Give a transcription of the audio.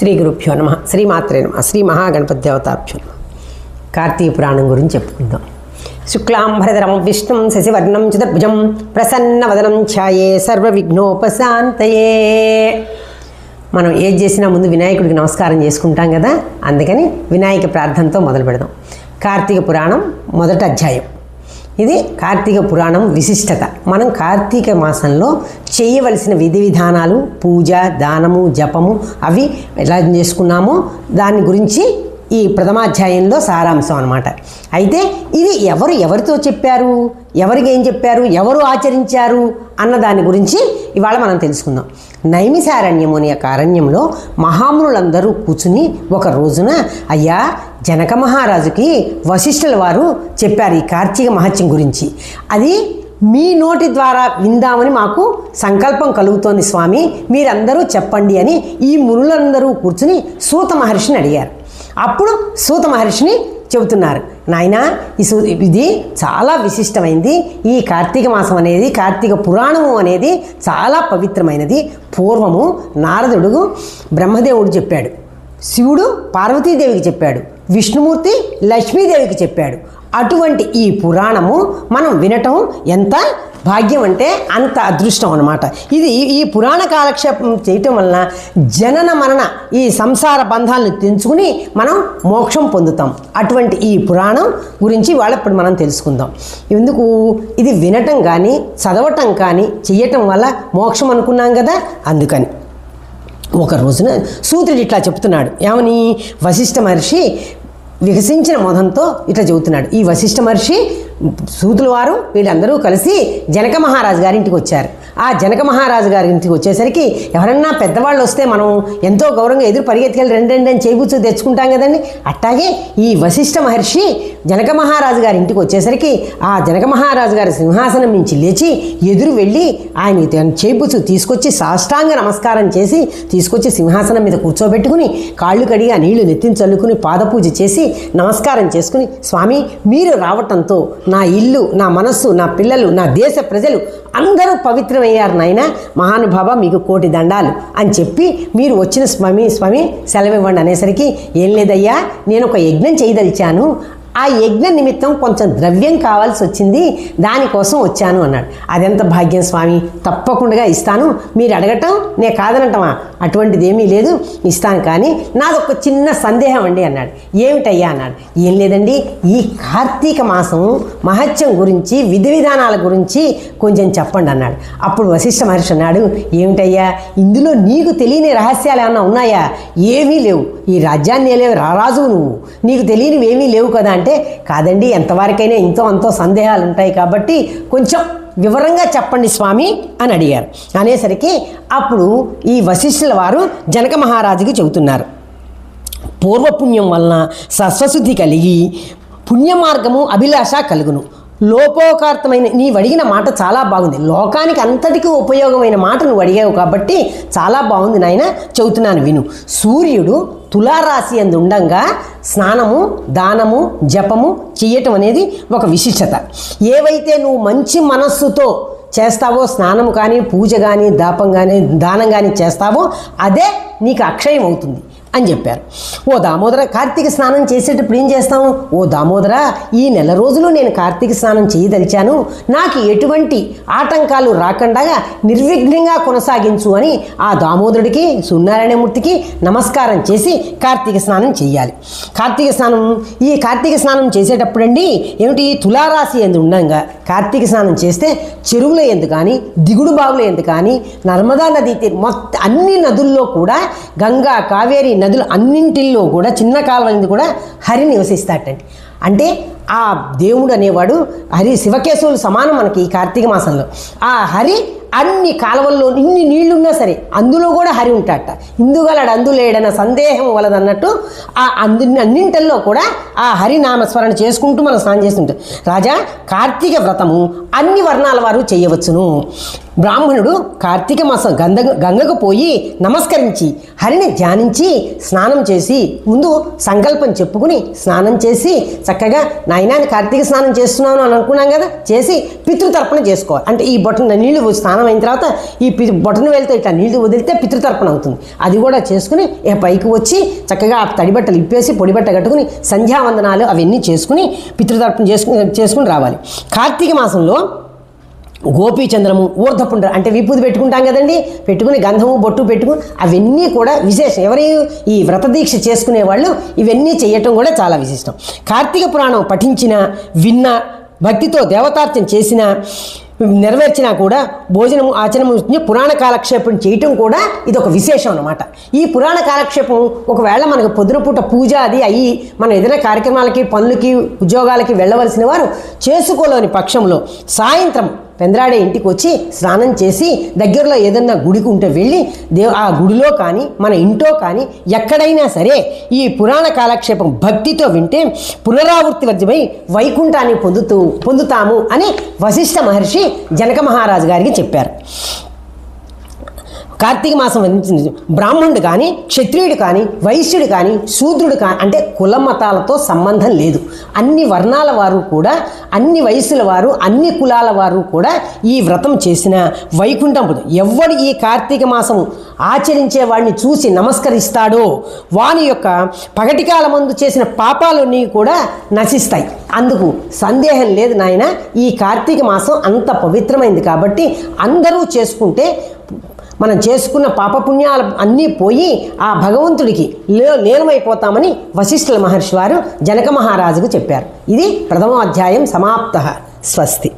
శ్రీ గురుభ్యో నమ. శ్రీమాత్రే నమ. శ్రీ మహాగణపతి దేవతాభ్యో నమ. కార్తీక పురాణం గురించి చెప్పుకుందాం. శుక్లాంభరధరం విష్ణుం శశివర్ణం చతుర్భుజం ప్రసన్నవదనం ఛాయే సర్వ విఘ్నోపశాంతయే మనం ఏది చేసినా ముందు వినాయకుడికి నమస్కారం చేసుకుంటాం కదా? అందుకని వినాయక ప్రార్థనతో మొదలు పెడదాం కార్తీక పురాణం మొదటి అధ్యాయం. ఇది కార్తీక పురాణం విశిష్టత. మనం కార్తీక మాసంలో చేయవలసిన విధి విధానాలు పూజ దానము జపము అవి ఎలా చేసుకున్నామో దాని గురించి ఈ ప్రథమాధ్యాయంలో సారాంశం అనమాట అయితే ఇది ఎవరు ఎవరితో చెప్పారు? ఎవరికి ఏం చెప్పారు? ఎవరు ఆచరించారు? అన్న దాని గురించి ఇవాళ మనం తెలుసుకుందాం. నైమిసారణ్యము అనే యొక్క అరణ్యంలో మహామునులందరూ కూర్చుని ఒక రోజున అయ్యా జనక మహారాజుకి వశిష్ఠుల వారు చెప్పారు ఈ కార్తీక మహత్యం గురించి. అది మీ నోటి ద్వారా విందామని మాకు సంకల్పం కలుగుతోంది స్వామి. మీరందరూ చెప్పండి అని ఈ మునులందరూ కూర్చుని సూత మహర్షిని అడిగారు. అప్పుడు సూత మహర్షిని చెబుతున్నారు. నాయన ఈ సూ ఇది చాలా విశిష్టమైంది. ఈ కార్తీక మాసం అనేది కార్తీక పురాణము అనేది చాలా పవిత్రమైనది. పూర్వము నారదుడు బ్రహ్మదేవుడు చెప్పాడు. శివుడు పార్వతీదేవికి చెప్పాడు. విష్ణుమూర్తి లక్ష్మీదేవికి చెప్పాడు. అటువంటి ఈ పురాణము మనం వినటం ఎంత భాగ్యం అంటే అంత అదృష్టం అనమాట ఇది ఈ పురాణ కాలక్షేపం చేయటం వలన జనన మరణ ఈ సంసార బంధాలను తెంచుకుని మనం మోక్షం పొందుతాం. అటువంటి ఈ పురాణం గురించి వాళ్ళ ఇప్పుడు మనం తెలుసుకుందాం. ఎందుకు? ఇది వినటం కానీ చదవటం కానీ చేయటం వల్ల మోక్షం అనుకున్నాం కదా? అందుకని. ఒక రోజున సూత్రుడు ఇట్లా చెప్తున్నాడు. ఏమని? వశిష్ఠ మహర్షి వికసించిన మొదంతో ఇట్లా చెబుతున్నాడు. ఈ వశిష్ఠ మహర్షి సూతుల వారు వీళ్ళందరూ కలిసి జనక మహారాజు గారింటికి వచ్చారు. ఆ జనక మహారాజు గారి ఇంటికి వచ్చేసరికి ఎవరన్నా పెద్దవాళ్ళు వస్తే మనం ఎంతో గౌరవంగా ఎదురు పరిగెత్తుకెళ్ళి రెండు రెండు అని చేబుచ్చు తెచ్చుకుంటాం కదండి. అట్టాగే ఈ వశిష్ఠ మహర్షి జనక మహారాజు గారి ఇంటికి వచ్చేసరికి ఆ జనక మహారాజు గారి సింహాసనం నుంచి లేచి ఎదురు వెళ్ళి ఆయన చేబుచ్చు తీసుకొచ్చి సాష్టాంగ నమస్కారం చేసి తీసుకొచ్చి సింహాసనం మీద కూర్చోబెట్టుకుని కాళ్ళు కడిగి ఆ నీళ్ళు నెత్తిని చల్లుకుని పాదపూజ చేసి నమస్కారం చేసుకుని స్వామి మీరు రావటంతో నా ఇల్లు నా మనస్సు నా పిల్లలు నా దేశ ప్రజలు అందరూ పవిత్రమయ్యారు నాయన. మహానుభావ మీకు కోటి దండాలు. అని చెప్పి మీరు వచ్చిన స్వామి స్వామి సెలవివ్వండి అనేసరికి ఏం లేదయ్యా నేను ఒక యజ్ఞం చేయదలిచాను. ఆ యజ్ఞ నిమిత్తం కొంచెం ద్రవ్యం కావాల్సి వచ్చింది దానికోసం వచ్చాను అన్నాడు. అదెంత భాగ్యం స్వామి? తప్పకుండా ఇస్తాను. మీరు అడగటం నే కాదనటమా? అటువంటిది ఏమీ లేదు. ఇస్తాను కానీ నాదొక చిన్న సందేహం అండి అన్నాడు. ఏమిటయ్యా అన్నాడు. ఏం లేదండి. ఈ కార్తీక మాసం మహత్యం గురించి విధి విధానాల గురించి కొంచెం చెప్పండి అన్నాడు. అప్పుడు వశిష్ఠ మహర్షి అన్నాడు ఏమిటయ్యా? ఇందులో నీకు తెలియని రహస్యాలు ఏమన్నా ఉన్నాయా? ఏమీ లేవు. ఈ రాజ్యాన్ని లేవు రారాజు నువ్వు. నీకు తెలియనివి ఏమీ లేవు కదా అంటే కాదండి ఎంతవరకైనా ఇంతో అంతో సందేహాలు ఉంటాయి కాబట్టి కొంచెం వివరంగా చెప్పండి స్వామి అని అడిగారు. అనేసరికి అప్పుడు ఈ వశిష్ఠుల వారు జనక మహారాజుకి చెబుతున్నారు. పూర్వపుణ్యం వలన సస్వశుద్ధి కలిగి పుణ్య మార్గము అభిలాష కలుగును. లోపోకార్థమైన నీవు అడిగిన మాట చాలా బాగుంది. లోకానికి అంతటికీ ఉపయోగమైన మాట నువ్వు అడిగావు కాబట్టి చాలా బాగుంది నాయన. చెబుతున్నాను విను. సూర్యుడు తులారాశి అందు ఉండంగా స్నానము దానము జపము చేయటం అనేది ఒక విశిష్టత. ఏవైతే నువ్వు మంచి మనస్సుతో చేస్తావో స్నానం కానీ పూజ కానీ దాపం కానీ దానం కానీ చేస్తావో అదే నీకు అక్షయం అవుతుంది అని చెప్పారు. ఓ దామోదర కార్తీక స్నానం చేసేటప్పుడు ఏం చేస్తాము ఓ దామోదర ఈ నెల రోజులు నేను కార్తీక స్నానం చేయదలిచాను. నాకు ఎటువంటి ఆటంకాలు రాకుండా నిర్విఘ్నంగా కొనసాగించు అని ఆ దామోదరుడికి సూర్యనారాయణమూర్తికి నమస్కారం చేసి కార్తీక స్నానం చేయాలి. కార్తీక స్నానం ఈ కార్తీక స్నానం చేసేటప్పుడండి ఏమిటి? తులారాశి ఎందు ఉండంగా కార్తీక స్నానం చేస్తే చెరువుల ఎందు కానీ దిగుడు బావుల ఎందు కానీ నర్మదా నది తీరు మొత్తం అన్ని నదుల్లో కూడా గంగా కావేరి నదులు అన్నింటిల్లో కూడా చిన్న కాలువలది కూడా హరి నివసిస్తాటండి అంటే ఆ దేవుడు అనేవాడు హరి శివకేశవులు సమానం మనకి ఈ కార్తీక మాసంలో. ఆ హరి అన్ని కాలువల్లో ఇన్ని నీళ్ళున్నా సరే అందులో కూడా హరి ఉంటాడట. ఇందుగలడు అందులేడన్న సందేహం వలదన్నట్టు ఆ అందు అన్నింటిల్లో కూడా ఆ హరి నామస్మరణ చేసుకుంటూ మనం స్నానం చేస్తుంటాం. రాజా కార్తీక వ్రతము అన్ని వర్ణాల వారు చేయవచ్చును. బ్రాహ్మణుడు కార్తీక మాసం గంగ గంగకు పోయి నమస్కరించి హరిని ధ్యానించి స్నానం చేసి ముందు సంకల్పం చెప్పుకుని స్నానం చేసి చక్కగా నాయనాన్ని కార్తీక స్నానం చేస్తున్నాను అని అనుకున్నాం కదా చేసి పితృతర్పణ చేసుకోవాలి. అంటే ఈ బొట్టన నీళ్ళు స్నానం అయిన తర్వాత ఈ పి బొట్టన వెళ్తే ఇట్లా నీళ్ళు వదిలితే పితృతర్పణ అవుతుంది. అది కూడా చేసుకుని పైకి వచ్చి చక్కగా ఆ తడి బట్టలు ఇప్పేసి పొడి బట్ట కట్టుకుని సంధ్యావందనాలు అవన్నీ చేసుకుని పితృతర్పణ చేసుకుని చేసుకుని రావాలి. కార్తీక మాసంలో గోపీచంద్రము ఊర్ధపుండ్ర అంటే విభూతి పెట్టుకుంటాం కదండి. పెట్టుకుని గంధము బొట్టు పెట్టుకుని అవన్నీ కూడా విశేషం. ఎవరి ఈ వ్రత దీక్ష చేసుకునే వాళ్ళు ఇవన్నీ చేయటం కూడా చాలా విశిష్టం. కార్తీక పురాణం పఠించిన విన్న భక్తితో దేవతార్చన చేసిన నెరవేర్చినా కూడా భోజనము ఆచరణము పురాణ కాలక్షేపం చేయటం కూడా ఇది ఒక విశేషం అనమాట ఈ పురాణ కాలక్షేపం ఒకవేళ మనకు పొద్దున పూట పూజ అది అయ్యి మనం ఏదైనా కార్యక్రమాలకి పనులకి ఉద్యోగాలకి వెళ్ళవలసిన వారు చేసుకోలేని పక్షంలో సాయంత్రం పెందరాడే ఇంటికి వచ్చి స్నానం చేసి దగ్గరలో ఏదన్నా గుడికి ఉంటే వెళ్ళి దేవ ఆ గుడిలో కానీ మన ఇంట్లో కానీ ఎక్కడైనా సరే ఈ పురాణ కాలక్షేపం భక్తితో వింటే పునరావృత్తి వర్జమై వైకుంఠాన్ని పొందుతూ పొందుతాము అని వశిష్ఠ మహర్షి జనక మహారాజు గారికి చెప్పారు. కార్తీక మాసం బ్రాహ్మణుడు కానీ క్షత్రియుడు కానీ వైశ్యుడు కానీ శూద్రుడు కానీ అంటే కుల మతాలతో సంబంధం లేదు. అన్ని వర్ణాల వారు కూడా అన్ని వయసుల వారు అన్ని కులాల వారు కూడా ఈ వ్రతం చేసిన వైకుంఠం పొందు ఎవడు ఈ కార్తీక మాసం ఆచరించే వాడిని చూసి నమస్కరిస్తాడో వాని యొక్క పగటికాల ముందు చేసిన పాపాలన్నీ కూడా నశిస్తాయి. అందుకు సందేహం లేదు నాయన ఈ కార్తీక మాసం అంత పవిత్రమైంది కాబట్టి అందరూ చేసుకుంటే మనం చేసుకున్న పాపపుణ్యాలు అన్నీ పోయి ఆ భగవంతుడికి లే లీనమైపోతామని వశిష్ఠుల మహర్షి వారు జనక మహారాజుకు చెప్పారు. ఇది ప్రథమాధ్యాయం సమాప్త. స్వస్తి.